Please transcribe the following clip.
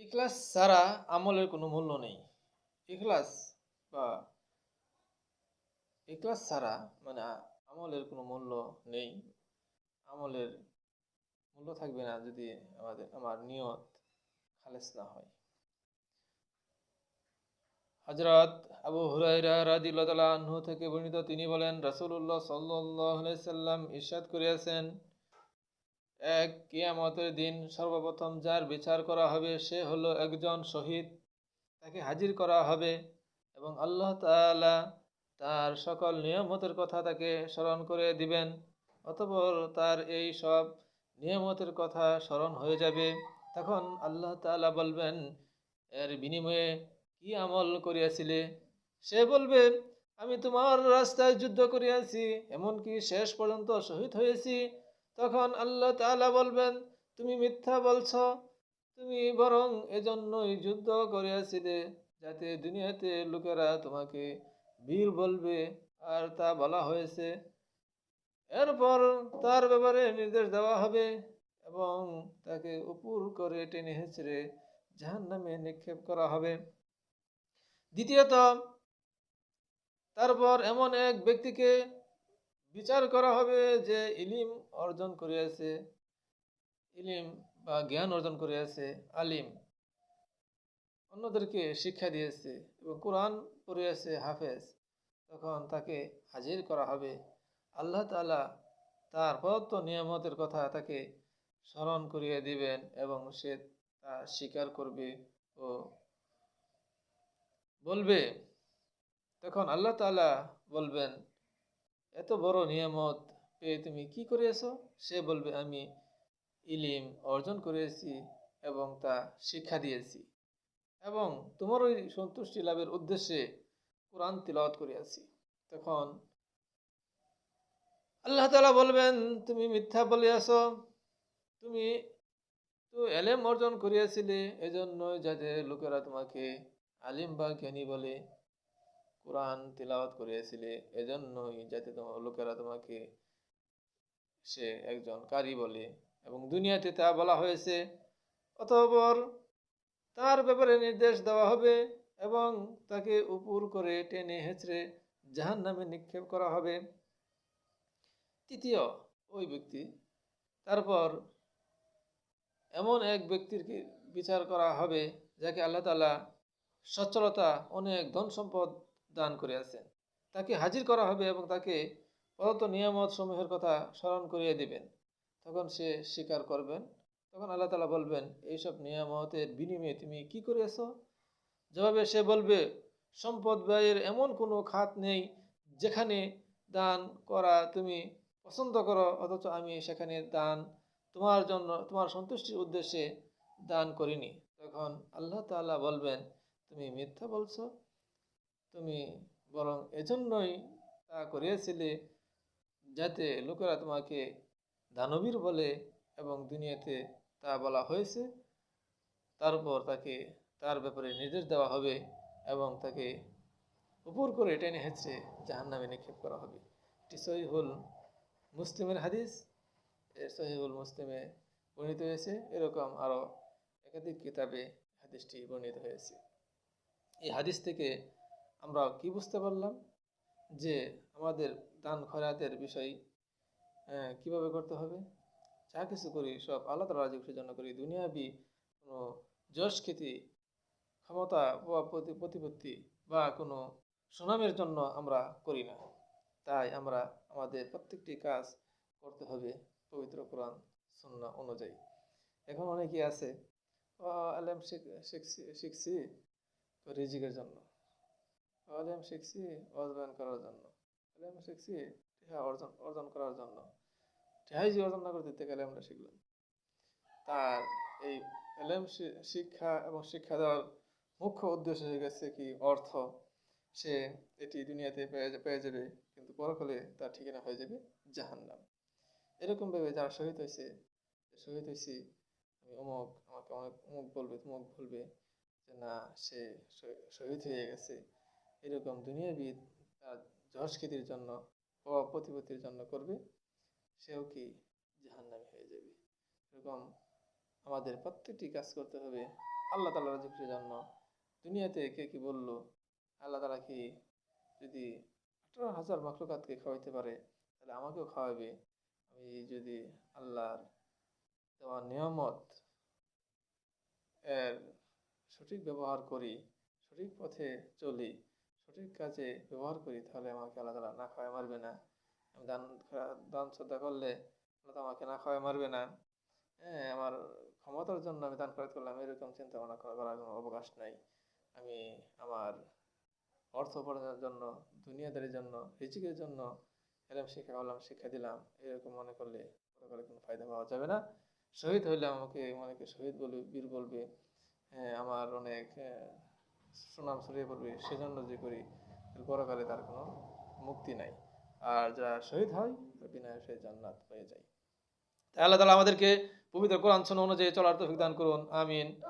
ইখলাস ছাড়া আমলের কোনো মূল্য নেই। ইখলাস বা ইখলাস ছাড়া মানে আমলের কোনো মূল্য নেই। আমলের মূল্য থাকবে না যদি আমাদের, আমার নিয়ত খালেস না হয়। হজরত আবু হুরাইরা রাদিল্লাহ থেকে বর্ণিত তিনি বলেন রাসুল্লাহ আলাইহি সাল্লাম ইরশাদ করিয়াছেন এক কিয়ামতের দিন সর্বপ্রথম যার বিচার করা হবে সে হলো একজন শহীদ। তাকে হাজির করা হবে এবং আল্লাহ তাআলা তার সকল নিয়ামতের কথা তাকে স্মরণ করে দিবেন, অতঃপর তার এই সব নিয়ামতের কথা স্মরণ হয়ে যাবে। তখন আল্লাহ তাআলা বলবেন, এর বিনিময়ে কি আমল করিয়াছিলে? সে বলবে, আমি তোমার রাস্তায় যুদ্ধ করিয়াছি, এমনকি শেষ পর্যন্ত শহীদ হয়েছি। তখন আল্লাহ তাআলা বলবেন, তুমি মিথ্যা বলছ, তুমি বরং এজন্যই যুদ্ধ করিয়াছিলে যাতে দুনিয়াতে লোকেরা তোমাকে বীর বলবে। আর তা বলা হয়েছে। এরপর তার ব্যাপারে নির্দেশ দেওয়া হবে এবং তাকে উপর করে টেনে হেঁচড়ে জাহান নামে নিক্ষেপ করা হবে। দ্বিতীয়ত, তারপর এমন এক ব্যক্তিকে বিচার করা হবে যে ইলিম অর্জন করিয়াছে ইলিম বা জ্ঞান অর্জন করিয়াছে আলিম। অন্যদেরকে শিক্ষা দিয়েছে এবং কোরআন পড়িয়াছে হাফেজ। তখন তাকে হাজির করা হবে। আল্লাহ তালা তার প্রদত্ত নিয়ামতের কথা তাকে স্মরণ করিয়ে দিবেন এবং সে তা স্বীকার করবে ও বলবে। তখন আল্লাহ তালা বলবেন এত বড় নিয়ামত পেয়ে তুমি কি করিয়াছ সে বলবে, আমি ইলিম অর্জন করেছি এবং তা শিক্ষা দিয়েছি এবং তোমার ওই সন্তুষ্টি লাভের উদ্দেশ্যে কোরআন তিলাওয়াত করিয়াছি। তখন আল্লাহ তাআলা বলবেন, তুমি মিথ্যা বলিয়াছ। তুমি তো এলেম অর্জন করিয়াছিলে। এজন্য যাতে লোকেরা তোমাকে আলিম বা জ্ঞানী বলে কোরআন তিলাওয়াত করিয়াছিলে, এজন্যই যাতে তোমার লোকেরা তোমাকে সে একজন কারি বলে। এবং দুনিয়াতে তা বলা হয়েছে, অতঃপর তার ব্যাপারে নির্দেশ দেওয়া হবে এবং তাকে উপর করে টেনে হেঁচড়ে জাহান নামে নিক্ষেপ করা হবে। তৃতীয়, ওই ব্যক্তি, তারপর এমন এক ব্যক্তির বিচার করা হবে যাকে আল্লাহ তালা সচ্ছলতা, অনেক ধন সম্পদ দান করিয়াছেন তাকে হাজির করা হবে এবং তাকে প্রদত্ত নিয়ামত সমূহের কথা স্মরণ করিয়ে দিবেন। তখন সে স্বীকার করবেন। তখন আল্লাহ তাআলা বলবেন, এইসব নিয়ামতের বিনিময়ে তুমি কি করিয়াছ? জবাবে সে বলবে, সম্পদ ব্যয়ের এমন কোনো খাত নেই যেখানে দান করা তুমি পছন্দ করো, অথচ আমি সেখানে দান তোমার জন্য, তোমার সন্তুষ্টির উদ্দেশ্যে দান করিনি। তখন আল্লাহ তাআলা বলবেন, তুমি মিথ্যা বলছো? তুমি বরং এজন্যই তা করিয়েছিলে যাতে লোকেরা তোমাকে দানবীর বলে এবং দুনিয়াতে তা বলা হয়েছে। তারপর তাকে তার ব্যাপারে নির্দেশ দেওয়া হবে এবং তাকে উপর করে টেনে হেঁচড়ে জাহান নামে নিক্ষেপ করা হবে। এটি সহিহুল মুসলিমের হাদিস। এর সহিহুল মুসলিমে বর্ণিত হয়েছে। এরকম আরও একাধিক কিতাবে হাদিসটি বর্ণিত হয়েছে। এই হাদিস থেকে আমরা কি বুঝতে পারলাম? যে আমাদের দান খয়রাতের বিষয় কীভাবে করতে হবে? যা কিছু করি সব আল্লাহ তালা রাজি জন্য করি। দুনিয়াবি কোনো যশ খ্যাতি ক্ষমতা বা প্রতি- প্রতিপত্তি বা কোনো সুনামের জন্য আমরা করি না। তাই আমরা আমাদের প্রত্যেকটি কাজ করতে হবে পবিত্র কোরআন সুন্না অনুযায়ী। এখন অনেকে আছে "ও, আলেম শিখছি রিজিকের জন্য। আলেম শিখছি অর্জন করার জন্য। আলেম শিখছি টিহা অর্জন অর্জন করার জন্য। টিহাই যে অর্জন না করতে গেলে আমরা শিখলাম। তার এই এলেম শিক্ষা এবং শিক্ষা দেওয়ার মুখ্য উদ্দেশ্য হয়ে গেছে কি অর্থ। সে এটি দুনিয়াতে পেয়ে যাবে, কিন্তু পরকালে তার ঠিকানা হয়ে যাবে জাহান্নাম। এরকম ভাবে যারা শহীদ হয়েছে শহীদ হয়েছি আমি অমুক, আমাকে অনেক অমুক বলবে, তুমুক বলবে যে না, সে শহীদ হয়ে গেছে। এরকম দুনিয়াবিদ তার যশ জন্য প্রভাব প্রতিপত্তির জন্য করবে, সেও কি জাহান্নামী হয়ে যাবে? এরকম আমাদের প্রত্যেকটি কাজ করতে হবে আল্লাহ তালা রাজি জন্য। দুনিয়াতে কে কি বলল? আল্লাহ তালা কি যদি আঠারো হাজার মাকলুকাতকে খাওয়াইতে পারে, তাহলে আমাকেও খাওয়াবে। আমি যদি আল্লাহর দেওয়া নিয়ামত এর সঠিক ব্যবহার করি, সঠিক পথে চলি সঠিক কাজে ব্যবহার করি তাহলে আমাকে আল্লাহ তালা না খাওয়াই মারবে না। আমি দান দান শ্রদ্ধা করলে আল্লাহ আমাকে না খাওয়াই মারবে না। হ্যাঁ আমার ক্ষমতার জন্য আমি দান খরচ করলাম এরকম চিন্তা ভাবনা করা- করার কোনো অবকাশ নাই। আমি আমার অর্থ উপার্জনের জন্য দুনিয়াদারির জন্য রিজিকের জন্য এরকম শিক্ষা করলাম শিক্ষা দিলাম এরকম মনে করলে পরকালে কোনো ফায়দা পাওয়া যাবে না। শহীদ হইলে আমাকে অনেকে শহীদ বলবে বীর বলবে। হ্যাঁ আমার অনেক আহ, সুনাম ছড়িয়ে পড়বে, সেজন্য যে করি পরকালে তার কোনো মুক্তি নাই। আর যা শহীদ হয় বিনা সে জান্নাত হয়ে যায়। আল্লাহ তালা আমাদেরকে পবিত্র কোরআন অনুযায়ী চলার তৌফিক দান করুন, আমিন।